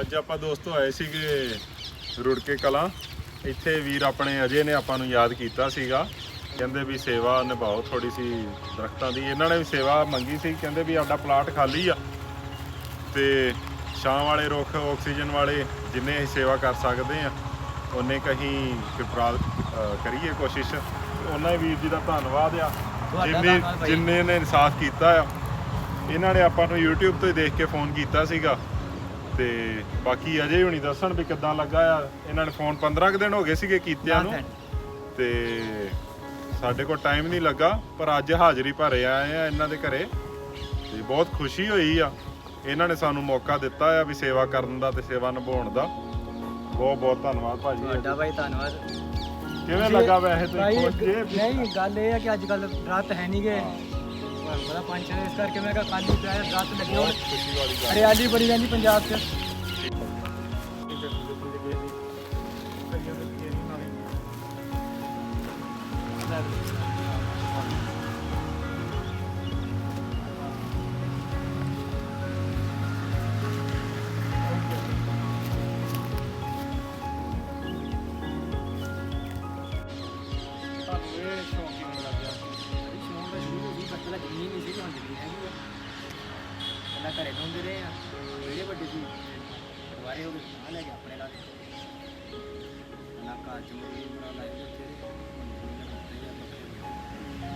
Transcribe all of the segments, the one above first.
ਅੱਜ ਆਪਾਂ ਦੋਸਤੋ ਆਏ ਸੀਗੇ ਰੁੜਕੇ ਕਲਾਂ। ਇੱਥੇ ਵੀਰ ਆਪਣੇ ਅਜੇ ਨੇ ਆਪਾਂ ਨੂੰ ਯਾਦ ਕੀਤਾ ਸੀਗਾ। ਕਹਿੰਦੇ ਵੀ ਸੇਵਾ ਨਿਭਾਓ ਥੋੜੀ ਸੀ ਦਰਖਤਾਂ ਦੀ। ਇਹਨਾਂ ਨੇ ਵੀ ਸੇਵਾ ਮੰਗੀ ਸੀ। ਕਹਿੰਦੇ ਵੀ ਸਾਡਾ ਪਲਾਟ ਖਾਲੀ ਆ। ਤੇ ਛਾਂ ਵਾਲੇ ਰੁੱਖ ਆਕਸੀਜਨ ਵਾਲੇ ਜਿੰਨੇ ਅਸੀਂ ਸੇਵਾ ਕਰ ਸਕਦੇ ਆ ਉਹਨੇ ਕਹੀਂ ਕਿਰਪਾਲ ਅਹ ਕਰੀਏ ਕੋਸ਼ਿਸ਼। ਉਹਨਾਂ ਹੀ ਵੀਰ ਜੀ ਦਾ ਧੰਨਵਾਦ ਆ। ਜਿੰਨੇ। ਜਿੰਨੇ ਨੇ ਇਨਸਾਫ ਕੀਤਾ ਆ। ਇਹਨਾਂ ਨੇ ਆਪਾਂ ਨੂੰ YouTube ਤੋਂ ਹੀ ਦੇਖ ਕੇ ਫੋਨ ਕੀਤਾ ਸੀਗਾ। ਤੇ ਬਾਕੀ ਅਜੇ ਹੁਣੀ ਦੱਸਣ ਵੀ ਕਿੱਦਾਂ ਲੱਗਾ ਆ। ਇਹਨਾਂ ਨੇ ਫੋਨ 15 ਕੁ ਦਿਨ ਹੋ ਗਏ ਸੀਗੇ ਕੀਤਿਆਂ ਨੂੰ। ਤੇ ਸਾਡੇ ਕੋਲ ਟਾਈਮ ਨਹੀਂ ਲੱਗਾ ਪਰ ਅੱਜ ਹਾਜ਼ਰੀ ਭਰੇ ਆਏ ਆ ਇਹਨਾਂ ਦੇ ਘਰੇ। ਤੇ ਬਹੁਤ ਖੁਸ਼ੀ ਹੋਈ ਆ। ਇਹਨਾਂ ਨੇ ਸਾਨੂੰ ਮੌਕਾ ਦਿੱਤਾ ਆ ਵੀ ਸੇਵਾ ਕਰਨ ਦਾ ਤੇ ਸੇਵਾ ਨਿਭਾਉਣ ਦਾ। ਬਹੁਤ ਬਹੁਤ ਧੰਨਵਾਦ ਭਾਜੀ। ਤੁਹਾਡਾ ਭਾਈ ਧੰਨਵਾਦ। ਕਿਵੇਂ ਲੱਗਾ ਵੈਸੇ ਤੁਸੀਂ ਜੇ? ਨਹੀਂ ਗੱਲ ਇਹ ਹੈ ਕਿ ਅੱਜ ਕੱਲ ਰਾਤ ਹੈ ਨਹੀਂ ਪੰਜ ਛੇ ਇਸ ਕਰਕੇ ਮੈਂ ਕਿਹਾ ਪਿਆ ਲੱਗੀ ਹੁਣ। ਖੁਸ਼ੀ ਵਾਲੀ ਗੱਲ ਹਰਿਆਲੀ ਬੜੀ ਰਹਿੰਦੀ ਪੰਜਾਬ 'ਚ। ਪਹਿਲਾਂ ਘਰੇ ਢੂੰਢਦੇ ਰਹੇ ਆ ਜਿਹੜੇ ਵੱਡੇ ਸੀ, ਪਰਿਵਾਰੇ ਹੋ ਗਏ ਲੈ ਕੇ ਆਪਣੇ ਲਾ ਦੇ ਨਾ ਬਣਾ ਲਾਇਆ ਉੱਥੇ।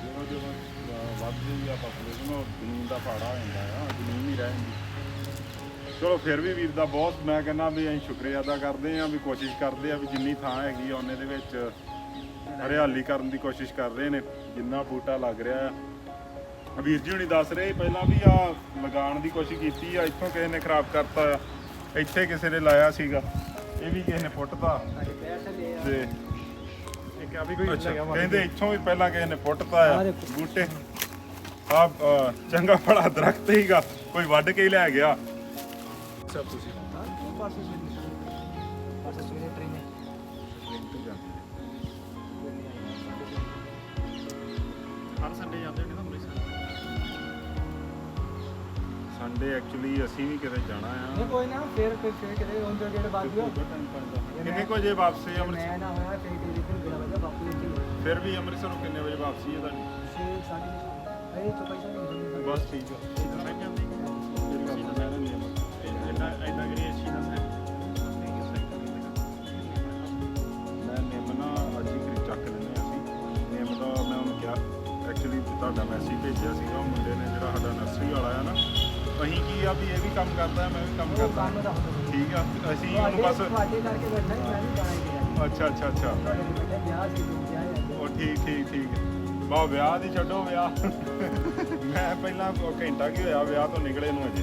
ਜਦੋਂ ਜਦੋਂ ਅਹ ਵੱਧਦੀ ਆ ਪਾਪੂਲੇਸ਼ਨ ਉਹ ਜ਼ਮੀਨ ਦਾ ਫਾੜਾ ਹੋ ਜਾਂਦਾ ਆ ਜ਼ਮੀਨ ਹੀ ਜਾਂਦੀ ਚਲੋ ਫਿਰ ਵੀ ਵੀਰ ਦਾ ਬਹੁਤ, ਮੈਂ ਕਹਿੰਦਾ ਵੀ ਅਸੀਂ ਸ਼ੁਕਰੀਆ ਅਦਾ ਕਰਦੇ ਆ ਵੀ ਕੋਸ਼ਿਸ਼ ਕਰਦੇ ਆ ਵੀ ਜਿੰਨੀ ਥਾਂ ਹੈਗੀ ਆ, ਉਹਨੇ ਦੇ ਵਿੱਚ ਹਰਿਆਲੀ ਕਰਨ ਦੀ ਕੋਸ਼ਿਸ਼ ਕਰ ਰਹੇ ਨੇ, ਜਿੰਨਾ ਬੂਟਾ ਲੱਗ ਰਿਹਾ ਆ। ਵੀਰ ਜੀ ਹੁਣੀ ਦੱਸ ਰਹੇ ਪਹਿਲਾਂ ਵੀ ਆ ਲਗਾਉਣ ਦੀ ਕੋਸ਼ਿਸ਼ ਕੀਤੀ ਆ ਇੱਥੋਂ ਕਿਸੇ ਨੇ ਖਰਾਬ ਕਰਤਾ ਆ ਇੱਥੇ ਕਿਸੇ ਨੇ ਲਾਇਆ ਸੀਗਾ ਇਹ ਵੀ ਕਿਸੇ ਨੇ ਪੁੱਟਤਾ। ਤੇ ਇੱਕ ਆ ਵੀ ਕੋਈ ਅੱਛਾ, ਲੱਗਿਆ ਕਹਿੰਦੇ ਇੱਥੋਂ ਵੀ ਪਹਿਲਾਂ ਕਿਸੇ ਨੇ ਪੁੱਟਤਾ ਆ। ਬੂਟੇ। ਆ ਚੰਗਾ ਭਲਾ ਦਰਖਤ ਹੀਗਾ ਕੋਈ ਵੱਢ ਕੇ ਹੀ ਲੈ ਗਿਆ। ਸਭ ਤੁਸੀਂ। ਪਾਸੇ ਸਵੇਰੇ ਪਾਸੇ ਸਵੇਰੇ ਟ੍ਰੇਨ ਹੈ। ਹਰ ਸੰਡੇ ਜਾਂਦੇ ਨੇ ਸੰਡੇ ਐਕਚੁਅਲੀ ਅਸੀਂ ਵੀ ਕਿਤੇ ਜਾਣਾ ਨਹੀਂ ਆ ਕੋਈ ਨਾ ਫਿਰ ਫਿਰ ਫਿਰ ਕਿਤੇ ਹੁਣ ਜਿਹੜੇ ਬਾਅਦ ਦਿਓ ਕਿੰਨੇ ਕੁ ਵਜੇ ਵਾਪਸੀ ਆ ਅੰਮ੍ਰਿਤਸਰ? ਮੈਂ ਨਾ ਹੋਇਆ ਫਿਰ ਟੈਲੀਫੋਨ ਕਿਹੜਾ ਵਜਾ ਬਾਪੂ ਹੀ ਹੈ। ਫਿਰ ਵੀ ਅੰਮ੍ਰਿਤਸਰੋਂ ਕਿੰਨੇ ਵਜੇ ਵਾਪਸੀ ਹੈ ਤੁਹਾਡੀ? ਛੇ ਸਾਢੇ ਛੇ। ਇਹ ਤੋਂ ਪੈਸਾ ਨਹੀਂ ਬਸ ਠੀਕ ਆ। ਇਧਰ ਬੈਠ ਜਾਂਦੇ ਮੇਰੀ ਗੱਲ ਸੁਣ, ਮੈਂ ਨਾ ਨਿਯਮ ਐਡਾ ਐਡਾ ਕਰੀ ਅੱਛੀ ਦਾ ਹੈ ਮੈਂ ਨਿੰਮ ਨਾ ਅੱਜ ਹੀ ਚੱਕ ਲੈਣੇ ਅਸੀਂ। ਨਿੰਮ ਦਾ ਮੈਂ ਉਹਨੂੰ ਕਿਹਾ ਐਕਚੁਅਲੀ ਤੁਹਾਡਾ ਮੈਸੇਜ ਭੇਜਿਆ ਸੀਗਾ ਉਹ ਮੁੰਡੇ ਨੇ ਜਿਹੜਾ ਸਾਡਾ ਨਰਸਰੀ ਵਾਲਾ ਆ ਨਾ ਅਸੀਂ ਕੀ ਆ ਵੀ ਇਹ ਵੀ ਕੰਮ ਕਰਦਾ ਮੈਂ ਵੀ ਕੰਮ ਉਹ ਕਰਦਾ। ਕੰਮ ਦਾ ਹੁੰਦਾ। ਠੀਕ ਆ ਅਸੀਂ ਉਹਨੂੰ ਬਸ ਤੁਹਾਡੇ ਕਰਕੇ ਬੈਠਾ ਸੀ, ਮੈਂ ਵੀ ਜਾਣਾ ਹੀ ਗਿਆ। ਅੱਛਾ ਅੱਛਾ ਅੱਛਾ। ਤੁਹਾਡੇ ਲਈ ਬੈਠਾ ਵਿਆਹ ਸੀ ਵਿਆਹ ਹੈ ਉਹ ਠੀਕ ਠੀਕ ਠੀਕ। ਬਾ ਵਿਆਹ ਦੀ ਛੱਡੋ ਵਿਆਹ। ਮੈਂ ਪਹਿਲਾਂ ਉਹ ਘੰਟਾ ਕੀ ਹੋਇਆ ਵਿਆਹ ਤੋਂ ਨਿਕਲੇ ਨੂੰ ਅਜੇ।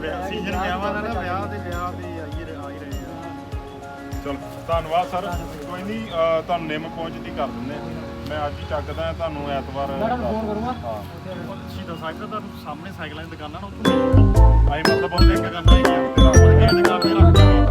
ਵਿਆਹ ਸੀਜ਼ਨ ਵਿਆਹਾਂ ਦਾ ਨਾ ਵਿਆਹ ਦੇ। ਵਿਆਹ ਦੇ ਆਈ ਰਹੇ ਆ ਹੀ ਰਹੇ ਆ। ਚਲ ਧੰਨਵਾਦ ਸਰ। ਕੋਈ ਨਹੀਂ ਅਹ ਤੁਹਾਨੂੰ ਨਿੰਮ ਪਹੁੰਚਦੀ ਕਰ ਦਿੰਦੇ ਆ। ਮੈਂ ਅੱਜ ਚੱਕਦਾ ਤੁਹਾਨੂੰ ਐਤਵਾਰ ਮੈਡਮ ਫੋਨ ਕਰੂੰਗਾ ਹਾਂ। ਸ਼ੀਦਾ ਸਾਈਕਲ ਦਾ ਸਾਹਮਣੇ ਸਾਈਕਲਾਂ ਦੀ ਦੁਕਾਨਾਂ ਨਾ ਉੱਥੇ। ਆਈ ਮਤਲਬ ਉਹ ਦੇਖ ਕੇ ਜਾਂਦਾ ਹੈ ਕਿ ਤੇਰਾ ਆਪਣਾ ਦੁਕਾਨ ਤੇ ਰੱਖਦਾ